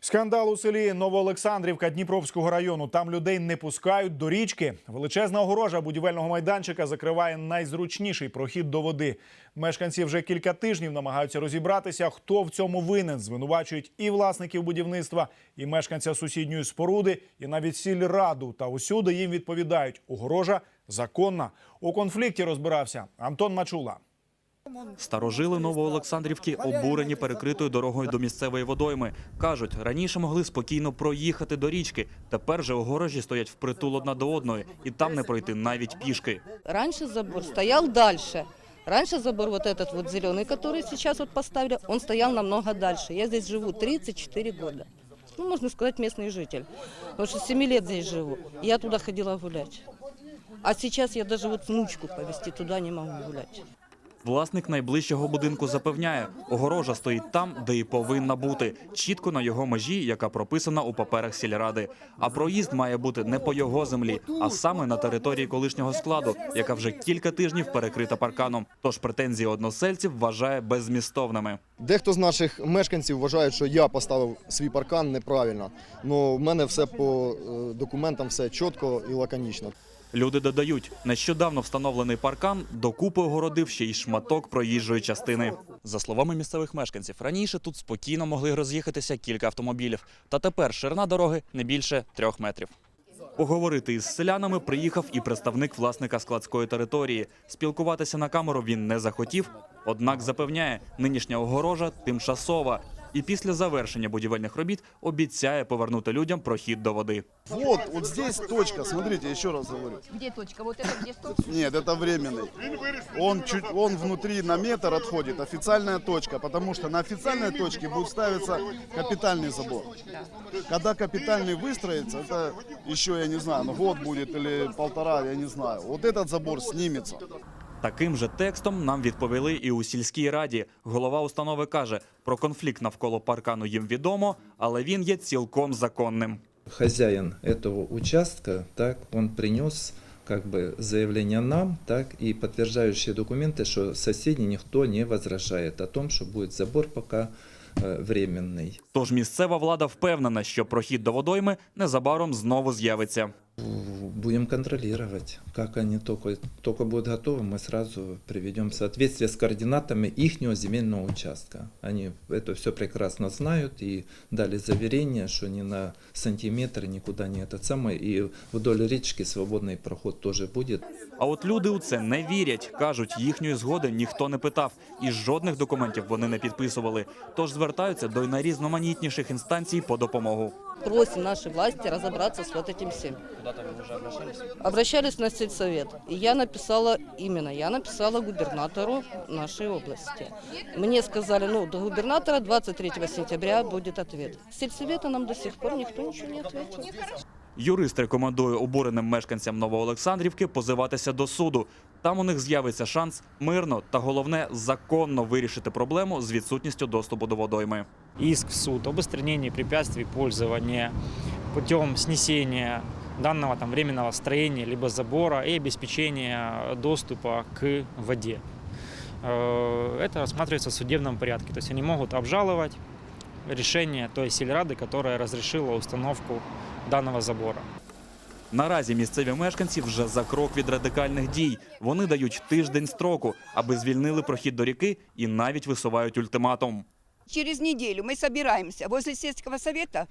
Скандал у селі Новоолександрівка Дніпровського району. Там людей не пускають до річки. Величезна огорожа будівельного майданчика закриває найзручніший прохід до води. Мешканці вже кілька тижнів намагаються розібратися, хто в цьому винен. Звинувачують і власників будівництва, і мешканця сусідньої споруди, і навіть сільраду. Та усюди їм відповідають: огорожа законна. У конфлікті розбирався Антон Мачула. Старожили Новоолександрівки обурені перекритою дорогою до місцевої водойми. Кажуть, раніше могли спокійно проїхати до річки. Тепер же огорожі стоять впритул одна до одної, і там не пройти навіть пішки. Раньше забор стоял дальше. Раньше забор вот этот вот зеленый, который сейчас вот поставили, он стоял намного дальше. Я здесь живу 34 года. Ну, можно сказать, местный житель. Потому что с 7 лет здесь живу. Я туда ходила гулять. А сейчас я даже вот внучку повезти туда не могу гулять. Власник найближчого будинку запевняє, огорожа стоїть там, де і повинна бути, чітко на його межі, яка прописана у паперах сільради. А проїзд має бути не по його землі, а саме на території колишнього складу, яка вже кілька тижнів перекрита парканом. Тож претензії односельців вважає беззмістовними. Дехто з наших мешканців вважає, що я поставив свій паркан неправильно. Ну, в мене все по е, документам все чітко і лаконічно. Люди додають, нещодавно встановлений паркан докупи огородив ще й шматок проїжджої частини. За словами місцевих мешканців, раніше тут спокійно могли роз'їхатися кілька автомобілів, та тепер ширина дороги не більше трьох метрів. Поговорити із селянами приїхав і представник власника складської території. Спілкуватися на камеру він не захотів, однак запевняє, нинішня огорожа тимчасова І після завершення будівельних робіт обіцяє повернути людям прохід до води. Вот, вот здесь точка, смотрите, еще раз говорю. Где точка? Вот это где стоп? Нет, это временный. Он, чуть, он внутри на метр отходит, официальная точка, потому что на официальной точке будет ставиться капитальный забор. Когда капитальный выстроится, это еще, я не знаю, ну, год будет или полтора, я не знаю. Вот этот забор снимется. Таким же текстом нам відповіли і у сільській раді. Голова установи каже, про конфлікт навколо паркану їм відомо, але він є цілком законним. хозяин этого участка, так, он принес как бы заявление нам, так, и подтверждающие документы, что соседи никто не возражает о том, что будет забор пока э, временный. Тож місцева влада впевнена, що прохід до водойми незабаром знову з'явиться. Будем контролировать, как они только, только будут готовы, мы сразу приведем в соответствие с координатами их земельного участка. Они это все прекрасно знают и дали заверение, что ни на сантиметр никуда не этот самый, и вдоль речки свободный проход тоже будет. А от люди у це не вірять. кажуть, їхньої згоди ніхто не питав, і жодних документів вони не підписували. Тож звертаються до найрізноманітніших інстанцій по допомогу. Просим наши власти разобраться с вот этим всем. Куда там уже обращались? Обращались на сельсовет. И я написала, именно я написала губернатору нашей области. Мне сказали, ну, до губернатора 23 сентября будет ответ. С сельсовета нам до сих пор никто ничего не ответил. Юрист рекомендує обуреним мешканцям Новоолександрівки позиватися до суду. Там у них з'явиться шанс мирно та головне законно вирішити проблему з відсутністю доступу до водойми. иск в суд об устранении препятствий пользования путем снесения данного там временного строения либо забора и обеспечения доступа к воде. Э, Это рассматривается в судебном порядке. То есть они могут обжаловать решение той сельрады, которая разрешила установку данного забора. Наразі місцеві мешканці вже за крок від радикальних дій. Вони дають тиждень строку, аби звільнили прохід до ріки і навіть висувають ультиматум. Через неделю мы собираемся возле сельского совета,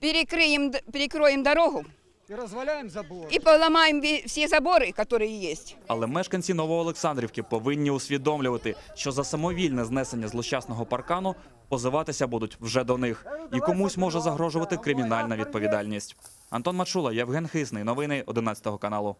перекроем, д- перекроем дорогу И разваляем забор. и поломаем ве- все заборы, которые есть. Але мешканці Новоолександрівки повинні усвідомлювати, що за самовільне знесення злощасного паркану позиватися будуть вже до них, і комусь може загрожувати кримінальна відповідальність. Антон Мачула, Євген Хисний. Новини 11 каналу.